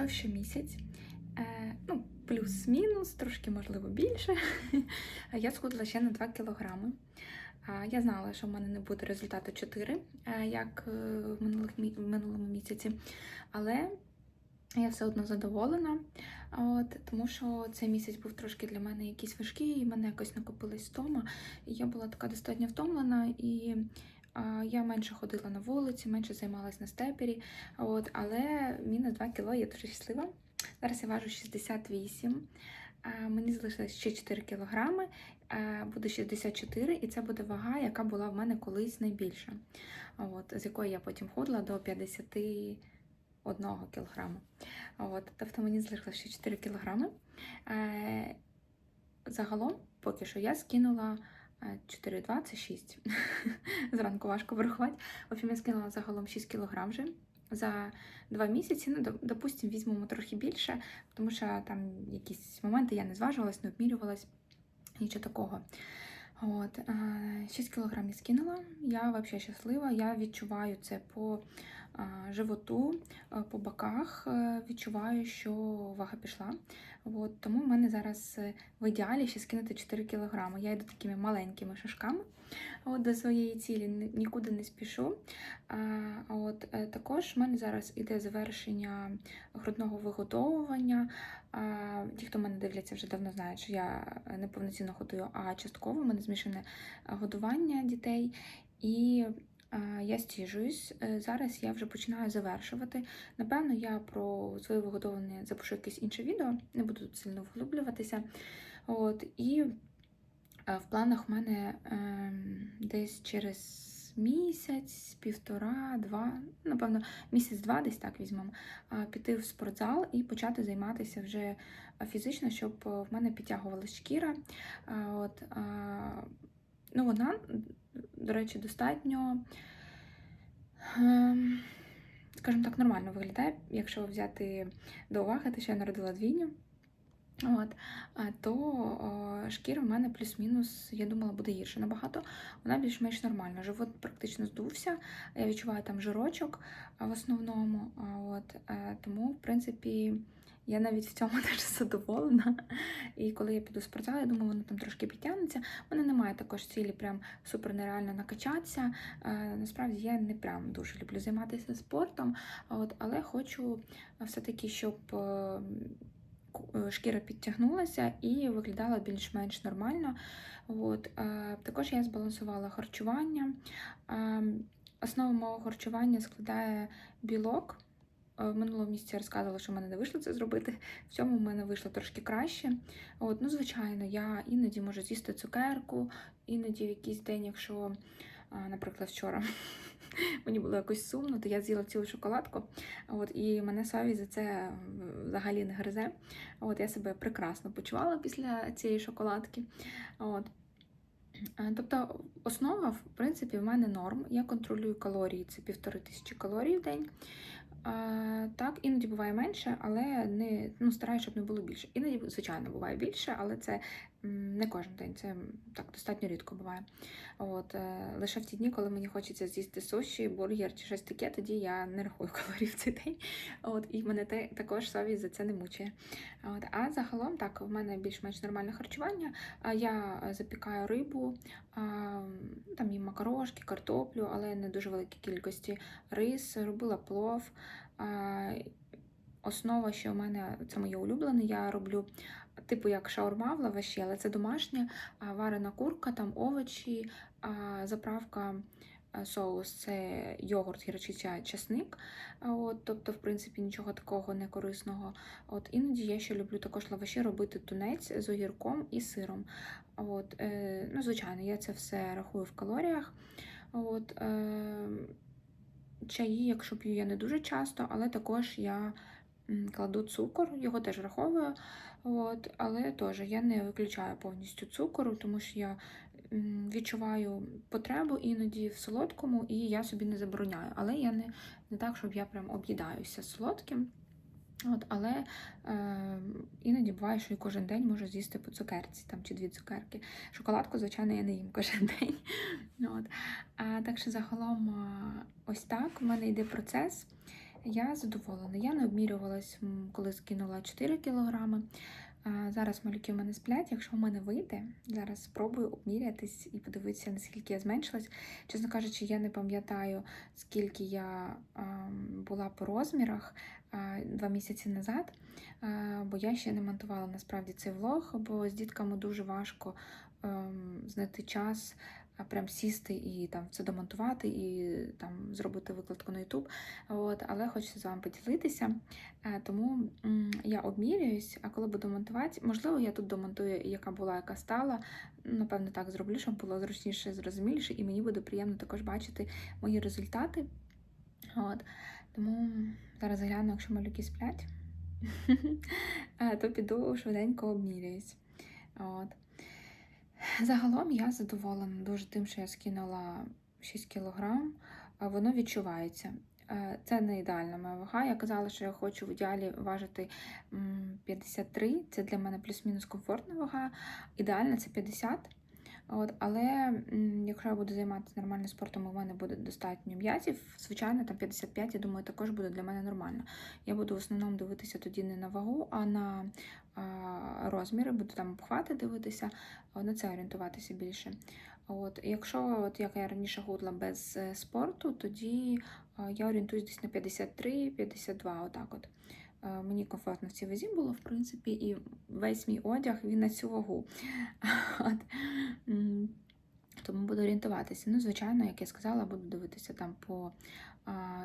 пройшов ще місяць, е, ну, плюс-мінус, трошки, можливо, більше. Я схудла ще на 2 кілограми. Я знала, що в мене не буде результату 4, е, як е, в минулих в минулому місяці. Але я все одно задоволена, от, тому що цей місяць був трошки для мене якийсь важкий, і мене якось накопилась втома. І я була така достатньо втомлена, і я менше ходила на вулиці, менше займалась на степері. От, але мінус 2 кіло, я дуже щаслива. Зараз я важу 68. А, мені залишилось ще 4 кілограми, буде 64, і це буде вага, яка була в мене колись найбільша. От, з якої я потім худла до 51 кілограму. От, тобто мені залишилось ще 4 кілограми. Е, загалом, поки що, я скинула 4,2 це 6. Зранку важко врахувати. В общем, я скинула загалом 6 кілограм вже за 2 місяці. Ну, доп- допустим, візьмемо трохи більше, тому що там якісь моменти я не зважувалась, не обмірювалась, нічого такого. От, е, 6 кілограм я скинула. Я взагалі щаслива. Я відчуваю це по животу, е, по боках. е, Відчуваю, що вага пішла. От, тому в мене зараз е, в ідеалі ще скинути 4 кілограми. Я йду такими маленькими шажками от, до своєї цілі, нікуди не спішу. От, е, також в мене зараз іде завершення грудного вигодовування. Ті, хто мене дивляться, вже давно знають, що я не повноцінно годую, а частково в мене змішане е, годування дітей. І я стіжуюсь. Е, Зараз я вже починаю завершувати. Напевно, я про своє виготовлення запишу якесь інше відео, не буду тут сильно вглублюватися. От, і е, в планах в мене ем, десь через місяць, півтора, два, напевно, місяць-два, десь так візьмемо, піти в спортзал і почати займатися вже е, фізично, щоб е, в мене підтягувалась шкіра. От, ну, вона, до речі, достатньо, ем, скажімо так, нормально виглядає, якщо взяти до уваги, те, що я народила двійню. От, то о, шкіра в мене плюс-мінус, я думала, буде гірше набагато. Вона більш-менш нормальна. Живот практично здувся. Я відчуваю там жирочок в основному. От, е, тому, в принципі, я навіть в цьому теж задоволена. І коли я піду в спортзал, я думаю, воно там трошки підтягнеться. У мене немає також цілі прям супер нереально накачатися. Е, Насправді я не прям дуже люблю займатися спортом, от, але хочу все-таки, щоб. е, е, шкіра підтягнулася і виглядала більш-менш нормально. От, також я збалансувала харчування. Е, основа мого харчування складає білок. Е, В минулому місяці розказувала, що в мене не вийшло це зробити. В цьому в мене вийшло трошки краще. От, ну, звичайно, я іноді можу з'їсти цукерку, іноді в якийсь день, якщо, наприклад, вчора мені було якось сумно, то я з'їла цілу шоколадку. От, і мене совість за це взагалі не гризе. От, я себе прекрасно почувала після цієї шоколадки. От. Е, Тобто основа, в принципі, в мене норм. Я контролюю калорії, це півтори тисячі калорій в день. Так, іноді буває менше, але не ну, стараюся, щоб не було більше. Іноді, звичайно, буває більше, але це не кожен день, це так достатньо рідко буває. От, е, лише в ті дні, коли мені хочеться з'їсти суші, бургер чи щось таке, тоді я не рахую калорій в цей день. От, і мене те, також совість за це не мучає. От, а загалом так, в мене більш-менш нормальне харчування. Я е, запікаю рибу, там їм макарошки, картоплю, але не дуже великій кількості рис, робила плов. Основа, що в мене це моє улюблене, я роблю типу як шаурма в лаваші, але це домашня варена курка, там овочі, заправка. Соус це йогурт, гірчиця, часник. От, тобто, в принципі, нічого такого не корисного. От іноді я ще люблю також лаваші робити тунець з огірком і сиром. От, е, ну, звичайно, я це все рахую в калоріях. От, е, чаї, якщо п'ю, я не дуже часто, але також я кладу цукор, його теж враховую. От, але теж я не виключаю повністю цукору, тому що я відчуваю потребу іноді в солодкому, і я собі не забороняю. Але я не, не так, щоб я прям об'їдаюся солодким. От, але е, іноді буває, що і кожен день можу з'їсти по цукерці там, чи дві цукерки. Шоколадку, звичайно, я не їм кожен день. От. А, так що загалом ось так в мене йде процес. Я задоволена. Я не обмірювалась, коли скинула 4 кілограми. Зараз малюки в мене сплять. Якщо в мене вийде, зараз спробую обмірятись і подивитися, наскільки я зменшилась. Чесно кажучи, я не пам'ятаю, скільки я була по розмірах два місяці назад, бо я ще не монтувала насправді цей влог, бо з дітками дуже важко ем, знайти час. Прям сісти і там це домонтувати, і там зробити викладку на YouTube. От, але хочеться з вами поділитися. Е, Тому я обмірююсь, а коли буду монтувати, можливо, я тут домонтую, яка була, яка стала. Напевно, так зроблю, щоб було зручніше, зрозуміліше, і мені буде приємно також бачити мої результати. От. Тому зараз гляну, якщо малюки сплять, е, то піду швиденько обміряюсь. От. Загалом я задоволена дуже тим, що я скинула 6 кілограм, воно відчувається. Е, Це не ідеальна моя вага. Я казала, що я хочу в ідеалі важити 53. Це для мене плюс-мінус комфортна вага. Ідеальна це 50. От, але якщо я буду займатися нормальним спортом, у мене буде достатньо м'язів. Звичайно, там 55, я думаю, також буде для мене нормально. Я буду в основному дивитися тоді не на вагу, а на а, розміри, буду там обхвати дивитися, на це орієнтуватися більше. От, якщо, от як я раніше худла без е, спорту, тоді я орієнтуюсь десь на 53-52, отак от. Е, Мені комфортно в цій вазі було, в принципі, і весь мій одяг він на цю вагу. От. Тому буду орієнтуватися. Ну, звичайно, як я сказала, буду дивитися там по а,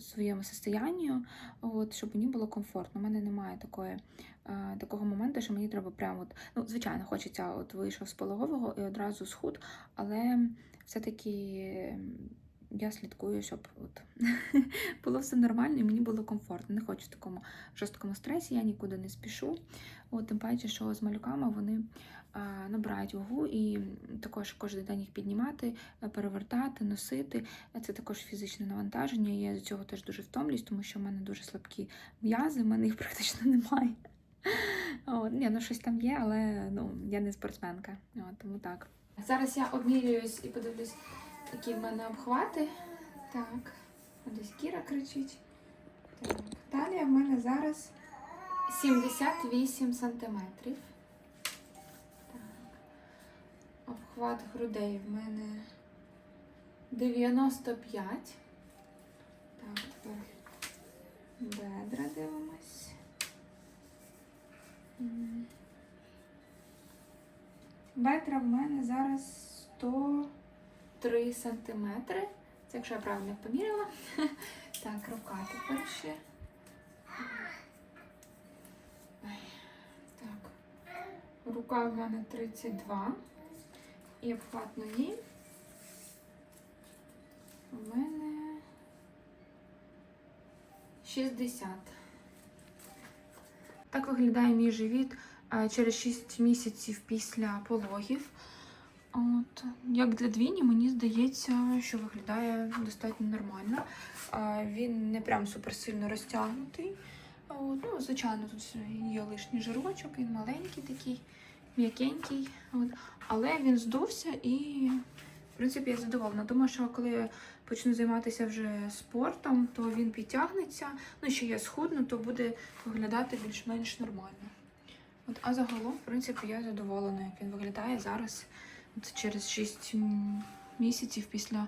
своєму состоянню, от, щоб мені було комфортно. У мене немає такої, а, такого моменту, що мені треба прямо. От, ну, звичайно, хочеться, от вийшов з пологового і одразу схуд, але все-таки я слідкую, щоб от, було все нормально і мені було комфортно. Не хочу в такому жорсткому стресі, я нікуди не спішу. От, тим паче, що з малюками вони а, набирають вагу і також кожен день їх піднімати, е, перевертати, носити. Е, Це також фізичне навантаження. Я з цього теж дуже втомлююсь, тому що в мене дуже слабкі м'язи, в мене їх практично немає. От, ні, ну щось там є, але ну, я не спортсменка. От, тому так. Зараз я обмірююсь і подивлюсь, які в мене обхвати. Так, десь Кіра кричить. Так, талія в мене зараз 78 сантиметрів. Так. Обхват грудей в мене 95. Так, тепер бедра дивимось. Бедра в мене зараз 103 сантиметри. Це якщо я правильно поміряла. Так, рука тепер ще. Так. Рука в мене 32. І обхват ноги. У мене 60. Так виглядає мій живіт через 6 місяців після пологів. От, як для двійні, мені здається, що виглядає достатньо нормально. Він не прям суперсильно розтягнутий. От, ну, звичайно, тут є лишній жирочок, він маленький такий, м'якенький. Але він здувся і, в принципі, я задоволена. Думаю, що коли я почну займатися вже спортом, то він підтягнеться. Ну, ще я схудну, то буде виглядати більш-менш нормально. От, а загалом, в принципі, я задоволена, як він виглядає зараз. От через 6 місяців після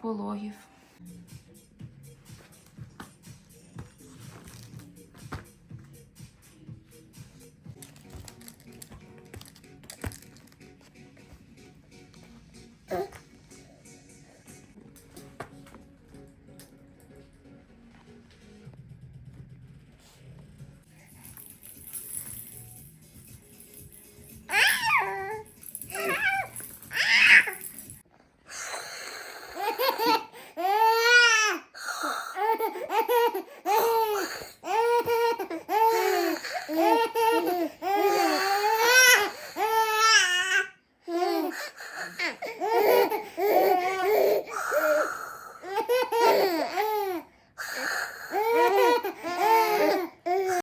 пологів. Так.